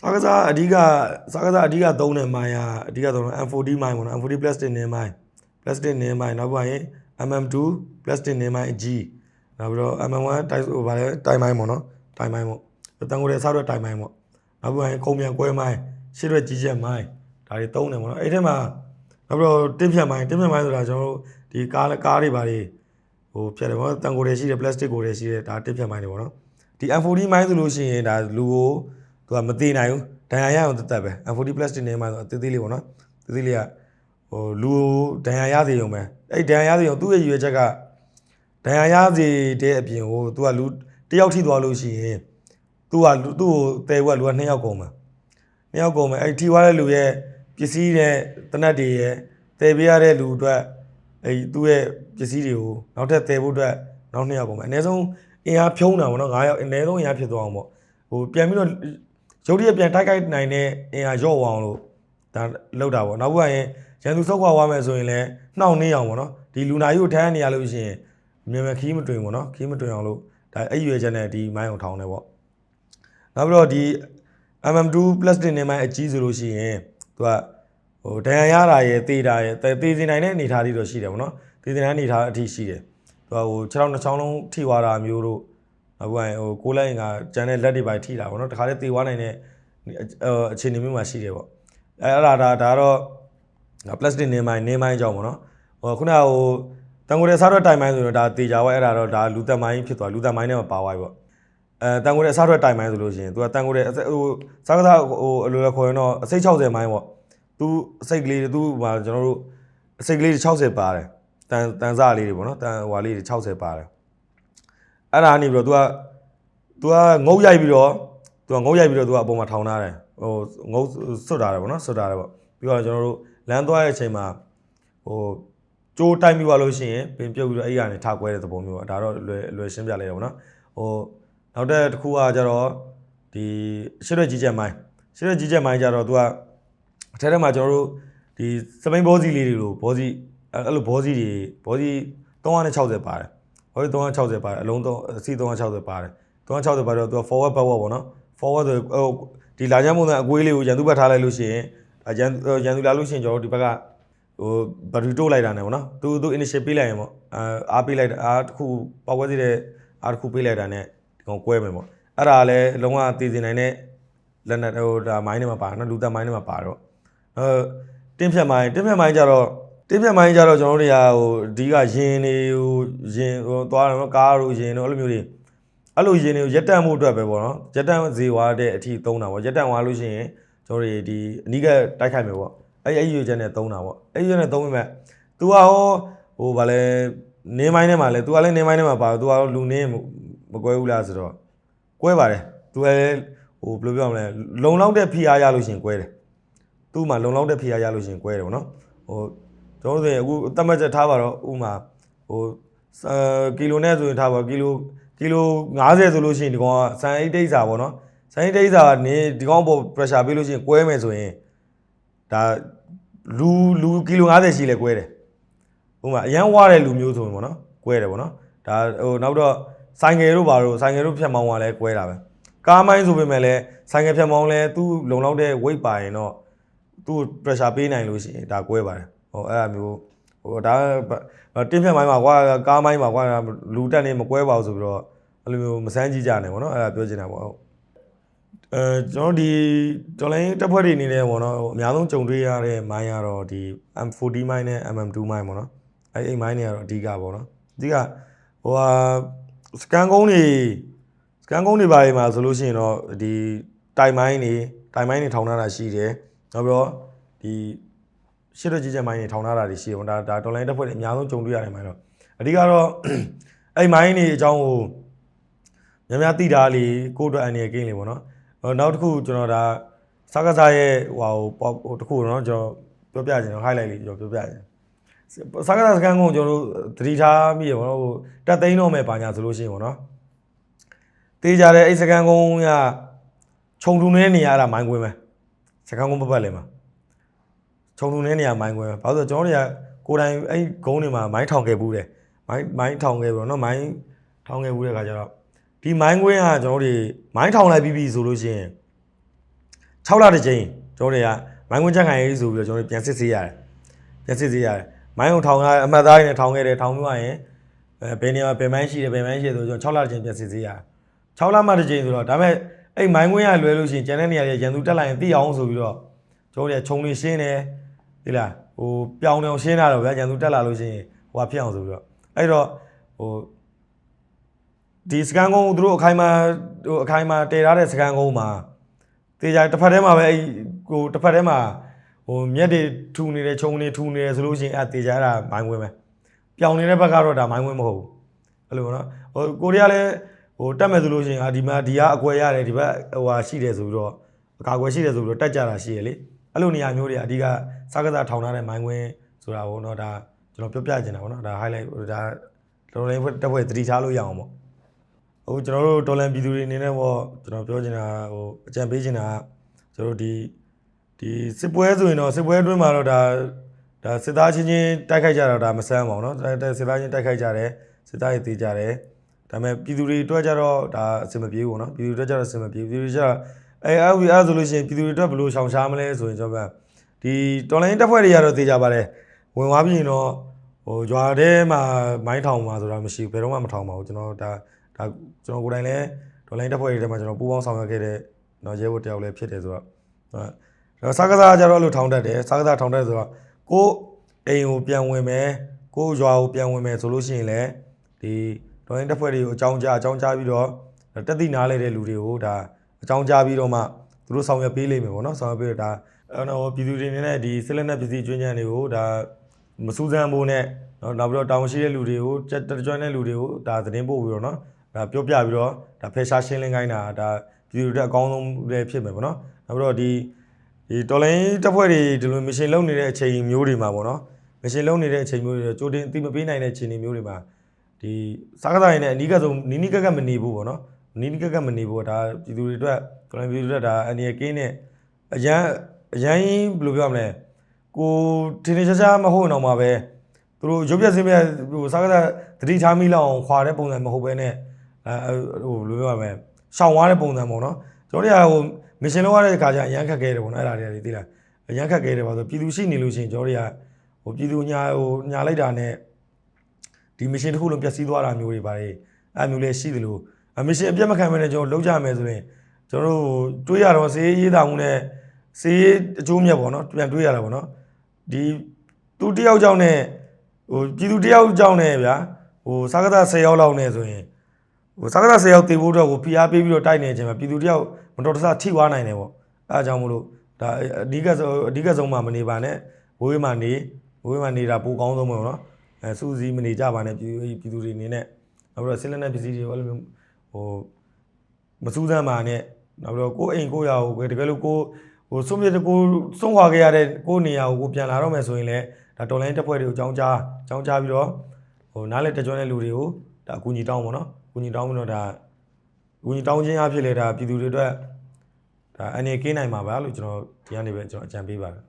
စားကစားအဓိကစားကစားအဓိကသုံးတဲ့မိုင်းကအဓိကသုံးတဲ့ M40 မိုင်းပေါ့နော် M40 plastic နင်းမိုင်း plastic နင်းမိုင်းနောက်ပိုင်း MM2 plastic နင်းမိုင်းအကြီးနောက်ပြီးတော့ MM1 တိုင်ဟိုဗာလဲတိုင်မိုင်းပေါ့နော်တိုင်မိုင်းပေါ့တန်ကိုယ်ရဲ့စားတော့တိုင်မိုင်းပေါ့နောက်ပိုင်းခုံမြန်ကွဲမိုင်းရှစ်ရွက်ကြီးချက်မိုင်းဒါတွေသုံးတယ်ပေါ့နော်အဲ့ထဲမှာနောက်ပြီးတော့တင်းဖြတ်မိုင်းတင်းဖြတ်မိုင်းဆိုတာကျွန်တော်တို့ဒီကားကားတွေဗာတွေဟိုဖြတ်တယ်ပေါ့နော်တန်ကိုယ်တွေရှိတယ် plastic ကိုယ်တွေရှိတယ်ဒါတင်းဖြတ်မိုင်းတွေပေါ့နော်ဒီ M40 မိုင်းဆိုလို့ရှိရင်ဒါလူကို သူကမသေးနိုင်ဘူးဒဏ်ရာရအောင်တတ်ပဲ M40 plastic နင်းမိုင်းဆိုအသေးသေးလေးပေါ့နော်သေးသေးလေးကဟိုလူကိုဒဏ်ရာရစေရုံပဲအဲ့ဒဏ်ရာရစေရုံသူ့ရဲ့ရည်ရွယ်ချက်ကဒဏ်ရာရစေတဲ့အပြင်ဟို तू ကလူတယောက်ထိသွားလို့ရှိရင် तू ကလူသူ့ကိုတဲဘွက်လူကနှစ်ယောက်ကုန်မှာနှစ်ယောက်ကုန်မှာအဲ့ထိသွားတဲ့လူရဲ့ပစ္စည်းတဲ့တနတ်တွေရဲ့တဲပေးရတဲ့လူအတွက်အဲ့သူ့ရဲ့ပစ္စည်းတွေကိုနောက်ထပ်တဲဖို့အတွက်နောက်နှစ်ယောက်ကုန်မှာအနည်းဆုံးအင်အားဖြုံးတာပေါ့နော်9ယောက်အနည်းဆုံးအင်အားဖြစ်သွားအောင်ပေါ့ဟိုပြန်ပြီးတော့ ရုပ်တရက်ပြန်တိုက်ခိုက်နိုင်တဲ့အင်အားရော့အောင်လို့ဒါလောက်တာပေါ့နောက်ဘက်ရင်ရန်သူဆောက်ခွာသွားမယ်ဆိုရင်လည်းနှောင့်နှေးအောင်ပေါ့နော်ဒီလူနာကြီးကိုထမ်းနေရလို့ရှိရင်မြန်မာခီးမတွင်ပေါ့နော်ခီးမတွင်အောင်လို့ဒါအဲ့ရွယ်ချက်နဲ့ဒီမိုင်းအောင်ထောင်းနေပေါ့နောက်ပြီးတော့ဒီ MM2 plastic နဲ့မိုင်းအကြီးဆိုလို့ရှိရင်သူကဟိုဒဏ်ရာရတာရယ်တေးတာရယ်တေးစင်နိုင်တဲ့အနေထားလေးတော့ရှိတယ်ပေါ့နော်တေးစင်နိုင်အနေထားအထိရှိတယ်သူကဟို6ချောင်းနှချောင်းလုံးထိသွားတာမျိုးတို့ အခုကဟိုကိုးလိုင်းကကျန်တဲ့လက်တွေပိုင်းထိတာပေါ့နော်တခါတည်းတေးသွားနိုင်တဲ့အခြေအနေမျိုးမှာရှိတယ်ပေါ့အဲအဲ့ဒါဒါဒါတော့ ဒါ plastic နေမိုင်းနေမိုင်းကြောင့်ပေါ့နော်ဟိုခုနကဟိုတန်ကိုယ်ရဲ့စားတော့တိုင်မိုင်းဆိုတော့ဒါတေချာဝဲအဲ့ဒါတော့ဒါလူသက်မိုင်းဖြစ်သွားလူသက်မိုင်းနဲ့မပါသွားပြီပေါ့အဲတန်ကိုယ်ရဲ့စားတော့တိုင်မိုင်းဆိုလို့ရှိရင် तू ကတန်ကိုယ်ရဲ့ဟိုစားကစားဟိုအလိုလဲခေါ်ရင်တော့အစိတ်60မိုင်းပေါ့ तू အစိတ်ကလေး तू ဟိုကျွန်တော်တို့အစိတ်ကလေး60ပါတယ်တန်တန်စားလေးတွေပေါ့နော်တန်ဟွာလေးတွေ60ပါတယ် အဲ့ဒါကနေပြီးတော့ तू က तू ကငုတ်ရိုက်ပြီးတော့ तू ကငုတ်ရိုက်ပြီးတော့ तू ကအပေါ်မှာထောင်ထားတယ်ဟိုငုတ်ဆွတ်ထားတယ်ပေါ့နော်ဆွတ်ထားတယ်ပေါ့ပြီးတော့ကျွန်တော်တို့လမ်းသွားတဲ့အချိန်မှာဟိုကြိုးတိုက်ပြီးသွားလို့ရှိရင်ပင်ပြုတ်ပြီးတော့အဲ့ရကနေထားကွဲတဲ့သဘောမျိုးပေါ့ဒါတော့လွယ်လွယ်ရှင်းပြလိုက်ရပါတော့ဟိုနောက်တဲ့တစ်ခုကကျတော့ဒီရှစ်ရွက်ကြီးချက်မိုင်းရှစ်ရွက်ကြီးချက်မိုင်းကျတော့ तू ကအထက်ထဲမှာကျွန်တော်တို့ဒီစပိန်ဘောစီလေးတွေလိုဘောစီအဲ့အဲ့လိုဘောစီတွေဘောစီ360ပါတယ် ဘောစီ360ပါတယ်အလုံး3အစီ360ပါတယ်360ပါတော့ तू forward backward ပေါ့နော် forward ဆိုဟိုဒီလာချမ်းပုံစံအကွေးလေးကိုရန်သူဘက်ထားလိုက်လို့ရှိရင်အရန်ရန်သူလာလို့ရှိရင်ကျွန်တော်တို့ဒီဘက်ကဟိုဘက်ထရီတိုးလိုက်တာねဗောနော်သူသူ initial ပေးလိုက်ရင်ပေါ့အာအားပေးလိုက်အားတစ်ခုပေါက်ဝဲသေးတဲ့အားတစ်ခုပေးလိုက်တာ ਨੇ ဒီကောင်ကွဲမယ်ပေါ့အဲ့ဒါလည်းလုံးဝတည်စင်နိုင်တဲ့လက်နက်ဟိုဒါမိုင်းထဲမှာပါနော်လူသက်မိုင်းထဲမှာပါတော့အဲတင်းဖြတ်မိုင်းတင်းဖြတ်မိုင်းကြတော့ တင်းဖြတ်မိုင်းကြတော့ကျွန်တော်တို့တွေကဟိုအဓိကရင်တွေဟိုရင်ဟိုသွားတယ်နော်ကားတို့ရင်တို့အဲ့လိုမျိုးတွေ အဲ့လိုရင်တွေကိုရက်တန့်မှုအတွက်ပဲပေါ့နော်ရက်တန့်ဇေဝါတဲ့အထိသုံးတာပေါ့ရက်တန့်သွားလို့ရှိရင်ကျွန်တော်တို့ဒီအနိကတိုက်ခိုက်မယ်ပေါ့အဲ့အဲ့ရွေချက်နဲ့သုံးတာပေါ့အဲ့ရွေနဲ့သုံးမိမဲ့ तू ကဟောဟိုဗာလဲနင်းမိုင်းထဲမှာလဲ तू ကလည်းနင်းမိုင်းထဲမှာပါ तू ကလူနင်းမကွဲဘူးလားဆိုတော့ကွဲပါတယ် तू လည်းဟိုဘယ်လိုပြောမလဲလုံလောက်တဲ့ဖိအားရလို့ရှိရင်ကွဲတယ်သူ့မှာလုံလောက်တဲ့ဖိအားရလို့ရှိရင်ကွဲတယ်ပေါ့နော်ဟို ကျွန်တော်တို့ဆိုရင်အခုတတ်မှတ်ချက်ထားပါတော့ဥမာဟိုကီလိုနဲ့ဆိုရင်ထားပါကီလိုကီလို90ဆိုလို့ရှိရင်ဒီကောင်ကစံအိတ်တိတ်စာပေါ့နော်စံအိတ်တိတ်စာကနေဒီကောင်ပေါ် pressure ပေးလို့ရှိရင်ကွဲမယ်ဆိုရင်ဒါလူလူကီလို90ရှိလဲကွဲတယ်ဥပမာအရန်ဝါတဲ့လူမျိုးဆိုရင်ပေါ့နော်ကွဲတယ်ပေါ့နော်ဒါဟိုနောက်တော့ဆိုင်ငယ်တို့ဘာတို့ဆိုင်ငယ်တို့ဖြတ်မောင်းကလည်းကွဲတာပဲကားမိုင်းဆိုပေမဲ့လည်းဆိုင်ငယ်ဖြတ်မောင်းလဲသူ့လုံလောက်တဲ့ weight ပါရင်တော့သူ့ pressure ပေးနိုင်လို့ရှိရင်ဒါကွဲပါတယ် ဟိုအဲ့အမျိုးဟိုဒါတင်းဖြတ်မိုင်းမှာကွာကားမိုင်းမှာကွာလူတက်နေမကွဲပါဘူးဆိုပြီးတော့အဲ့လိုမျိုးမစမ်းကြည့်ကြနဲ့ပေါ့နော်အဲ့ဒါပြောချင်တာပေါ့ဟုတ်အဲကျွန်တော်ဒီတော်လိုင်းတက်ဖွဲ့တွေအနေနဲ့ပေါ့နော်ဟိုအများဆုံးကြုံတွေ့ရတဲ့မိုင်းကတော့ဒီ M40 မိုင်းနဲ့ MM2 မိုင်းပေါ့နော်အဲ့အဲ့မိုင်းတွေကတော့အဓိကပေါ့နော်အဓိကဟိုဟာစကန်ကုန်းတွေစကန်ကုန်းတွေပါတွေမှာဆိုလို့ရှိရင်တော့ဒီတိုင်မိုင်းတွေတိုင်မိုင်းတွေထောင်ထားတာရှိတယ်နောက်ပြီးတော့ဒီ ရှစ်ရွက်ကြီးချက်မိုင်းတွေထောင်ထားတာတွေရှိတယ်ပေါ့ဒါဒါတော်လိုင်းတက်ဖွဲ့တွေအများဆုံးကြုံတွေ့ရတယ်မိုင်းတော့အဓိကတော့အဲ့မိုင်းတွေအကြောင်းကိုများများသိတာလေးကိုယ့်အတွက်အန်ရယ်ကင်းလေးပေါ့နော်ဟိုနောက်တစ်ခုကျွန်တော်ဒါစားကစားရဲ့ဟိုဟာဟိုတစ်ခုတော့ကျွန်တော်ပြောပြခြင်းတော့ highlight လေးကျွန်တော်ပြောပြခြင်းစားကစားစကန်ကိုကျွန်တော်တို့သတိထားမိရပေါ့နော်ဟိုတက်သိန်းတော့မယ်ပါညာဆိုလို့ရှိရင်ပေါ့နော်တေးကြတဲ့အဲ့စကန်ကုန်းကခြုံထုံနေတဲ့နေရာအဲ့ဒါမိုင်းကွင်းပဲစကန်ကုန်းပတ်ပတ်လေးမှာ ခြုံထုံနေတဲ့နေရာမိုင်းကွင်းပဲဘာလို့ဆိုတော့ကျွန်တော်တို့ကကိုယ်တိုင်အဲ့ဂုံးတွေမှာမိုင်းထောင်ခဲ့ဘူးတယ်မိုင်းမိုင်းထောင်ခဲ့ပြီပေါ့နော်မိုင်းထောင်ခဲ့ဘူးတဲ့ခါကျတော့ဒီမိုင်းကွင်းကကျွန်တော်တို့မိုင်းထောင်လိုက်ပြီးပြီဆိုလို့ရှိရင်6လတစ်ကြိမ်ကျွန်တော်တွေကမိုင်းဝင်ချက်ခံရေးဆိုပြီးတော့ကျွန်တော်တို့ပြန်စစ်ဆေးရတယ်ပြန်စစ်ဆေးရတယ်မိုင်းုံထောင်ကအမှတ်သားတွေနဲ့ထောင်ခဲ့တယ်ထောင်ပြီးသွားရင်အဲဘယ်နေရာဘယ်မိုင်းရှိတယ်ဘယ်မိုင်းရှိတယ်ဆိုတော့ကျွန်တော်6လတစ်ကြိမ်ပြန်စစ်ဆေးရတယ်6လမှတစ်ကြိမ်ဆိုတော့ဒါပေမဲ့အဲ့မိုင်းဝင်ရလွယ်လို့ရှိရင်ကျန်တဲ့နေရာတွေရန်သူတက်လာရင်သိအောင်ဆိုပြီးတော့ကျွန်တော်တို့ခြုံနေရှင်းတယ် ဒီလားဟိုပြောင်းနေအောင်ရှင်းတာတော့ဗျာရန်သူတက်လာလို့ရှိရင်ဟိုဟာဖြစ်အောင်ဆိုပြီးတော့အဲ့တော့ဟိုဒီစကန်ကုန်းသူတို့အခိုင်မာဟိုအခိုင်မာတည်ထားတဲ့စကန်ကုန်းမှာတေချာတစ်ဖက်ထဲမှာပဲအဲ့ဟိုတစ်ဖက်ထဲမှာဟိုမြက်တွေထူနေတယ်ခြုံနေထူနေတယ်ဆိုလို့ရှိရင်အဲ့တေချာအဲ့ဒါမိုင်းဝင်ပဲပြောင်နေတဲ့ဘက်ကတော့ဒါမိုင်းဝင်မဟုတ်ဘူးအဲ့လိုပေါ့နော်ဟိုကိုရီးယားလည်းဟိုတက်မယ်ဆိုလို့ရှိရင်အာဒီမှာဒီကအကွယ်ရတယ်ဒီဘက်ဟိုဟာရှိတယ်ဆိုပြီးတော့အကာအကွယ်ရှိတယ်ဆိုပြီးတော့တက်ကြတာရှိရလေ အဲ့လိုနေရာမျိုးတွေအဓိကစကားစားထောင်ထားတဲ့မိုင်းဝင်ဆိုတာပေါ့နော်ဒါကျွန်တော်ပြောပြချင်တာပေါ့နော်ဒါ highlight ဒါတော်တော်လေးတက်ဖွဲ့သတိထားလို့ရအောင်ပေါ့ ဟိုကျွန်တော်တို့ဒေါ်လန်ပြည်သူတွေအနေနဲ့ပေါ့ကျွန်တော်ပြောချင်တာဟိုအကြံပေးချင်တာကကျွန်တော်တို့ဒီဒီစစ်ပွဲဆိုရင်တော့စစ်ပွဲအတွင်းမှာတော့ဒါဒါစစ်သားချင်းချင်းတိုက်ခိုက်ကြတာဒါမဆန်းပါဘူးเนาะဒါစစ်သားချင်းတိုက်ခိုက်ကြတယ်စစ်သားတွေတေးကြတယ်ဒါပေမဲ့ပြည်သူတွေအတွက်ကြတော့ဒါအဆင်မပြေဘူးပေါ့နော်ပြည်သူတွေအတွက်ကြတော့အဆင်မပြေဘူးပြည်သူတွေကြတော့ အဲအဲ့ဒီအဲ့ဆိုလို့ရှိရင်ပြည်သူတွေအတွက်ဘယ်လိုရှောင်ရှားမလဲဆိုရင်ကျွန်တော်ကဒီတော်လိုင်းတက်ဖွဲ့တွေကတော့တေးကြပါတယ်ဝင်သွားပြီးရင်တော့ဟိုဂျွာထဲမှာမိုင်းထောင်မှာဆိုတာမရှိဘူးဘယ်တော့မှမထောင်ပါဘူးကျွန်တော်ဒါဒါကျွန်တော်ကိုယ်တိုင်လည်းဒေါ်လိုင်းတက်ဖွဲ့တွေထဲမှာကျွန်တော်ပူးပေါင်းဆောင်ရွက်ခဲ့တဲ့တော့ရဲဘော်တယောက်လည်းဖြစ်တယ်ဆိုတော့အဲစားကစားကြတော့လို့ထောင်တတ်တယ်စားကစားထောင်တတ်ဆိုတော့ကိုယ်အိမ်ကိုပြန်ဝင်မယ်ကိုယ်ရွာကိုပြန်ဝင်မယ်ဆိုလို့ရှိရင်လည်းဒီဒေါ်လိုင်းတက်ဖွဲ့တွေကိုအကြောင်းကြားအကြောင်းကြားပြီးတော့တက်သိနားလဲတဲ့လူတွေကိုဒါ အကြောင်းကြားပြီးတော့မှသူတို့ဆောင်ရွက်ပေးလိမ့်မယ်ပေါ့နော်ဆောင်ရွက်ပေးတော့ဒါအဲ့တော့ပြည်သူတွေအနေနဲ့ဒီစစ်လက်နက်ပစ္စည်းကျွမ်းကျန်တွေကိုဒါမစူးစမ်းဖို့နဲ့နော်နောက်ပြီးတော့တာဝန်ရှိတဲ့လူတွေကိုတက်ကြွတဲ့လူတွေကိုဒါသတင်းပို့ပြီးတော့နော်ဒါပြောပြပြီးတော့ဒါဖယ်ရှားရှင်းလင်းခိုင်းတာဒါပြည်သူတွေအကောင်းဆုံးလည်းဖြစ်မယ်ပေါ့နော်နောက်ပြီးတော့ဒီဒီတော်လိုင်းတပ်ဖွဲ့တွေဒီလိုမရှင်လုံနေတဲ့အချိန်မျိုးတွေမှာပေါ့နော်မရှင်လုံနေတဲ့အချိန်မျိုးတွေကြိုတင်အသိမပေးနိုင်တဲ့အခြေအနေမျိုးတွေမှာဒီစားကစားရင်လည်းအနီးကပ်ဆုံးနီးနီးကပ်ကပ်မနေဘူးပေါ့နော် နီးနီးကပ်ကပ်မနေဘူးဒါပြည်သူတွေအတွက်တော်လိုင်းပြည်သူတွေအတွက်ဒါအနေနဲ့ကင်းနဲ့အရန်အရန်ဘယ်လိုပြောရမလဲကိုထင်းထင်းရှားရှားမဟုတ်တော့မှာပဲသူတို့ရုပ်ပြစင်းပြဟိုစားကစားတတိထားမိလောက်အောင်ခွာတဲ့ပုံစံမဟုတ်ဘဲနဲ့အဲဟိုဘယ်လိုပြောရမလဲရှောင်သွားတဲ့ပုံစံပေါ့နော်ကျွန်တော်တို့ကဟိုမရှင်လောက်ရတဲ့ခါကျအရန်ခက်ခဲတယ်ပေါ့နော်အဲ့ဒါတွေသိလားအရန်ခက်ခဲတယ်ပါဆိုပြည်သူရှိနေလို့ရှိရင်ကျွန်တော်တို့ကဟိုပြည်သူညာဟိုညာလိုက်တာနဲ့ဒီမရှင်တစ်ခုလုံးပျက်စီးသွားတာမျိုးတွေပါတယ်အဲ့မျိုးလည်းရှိတယ်လို့ အမရှင်အပြတ်မခံမဲနဲ့ကျွန်တော်လုံးကြမယ်ဆိုရင်ကျွန်တော်တို့တွေးရတော့စေးရေးတာမှုနဲ့စေးအကျိုးမြတ်ပေါ့နော်ပြန်တွေးရတာပေါ့နော်ဒီသူတယောက်ကြောင့်နဲ့ဟိုပြည်သူတယောက်ကြောင့်နဲ့ဗျာဟိုစားကစား10ယောက်လောက်နဲ့ဆိုရင်ဟိုစကားဆယ်ယောက်တေဖို့တော့ကိုဖိအားပေးပြီးတော့တိုက်နေခြင်းမှာပြည်သူတယောက်မတော်တဆထိသွားနိုင်တယ်ပေါ့အဲအကြောင်းမလို့ဒါအဓိကဆုံးအဓိကဆုံးမှမနေပါနဲ့ဘိုးဝေးမှနေဘိုးဝေးမှနေတာပိုကောင်းဆုံးပဲပေါ့နော်အဲစူးစီးမနေကြပါနဲ့ပြည်သူပြည်သူတွေအနေနဲ့နောက်ပြီးတော့ဆင်းလက်နဲ့ပစ္စည်းတွေအဲ့လိုမျိုး ဟိုမစူးစမ်းပါနဲ့နောက်ပြီးတော့ကိုယ်အိမ်ကိုယ်ရာကိုတကယ်လို့ကိုဟိုဆုံးပြတဲ့ကိုဆုံးခွာခဲ့ရတဲ့ကိုယ်နေရာကိုကိုပြန်လာတော့မယ်ဆိုရင်လည်းဒါတော်လိုင်းတက်ဖွဲ့တွေကိုအကြောင်းကြားအကြောင်းကြားပြီးတော့ဟိုနားလက်တကြွတဲ့လူတွေကိုဒါအကူအညီတောင်းပါတော့ကူညီတောင်းပြီးတော့ဒါကူညီတောင်းခြင်းအဖြစ်လေဒါပြည်သူတွေအတွက်ဒါအနေကင်းနိုင်မှာပါလို့ကျွန်တော်ဒီကနေပဲကျွန်တော်အကြံပေးပါတယ်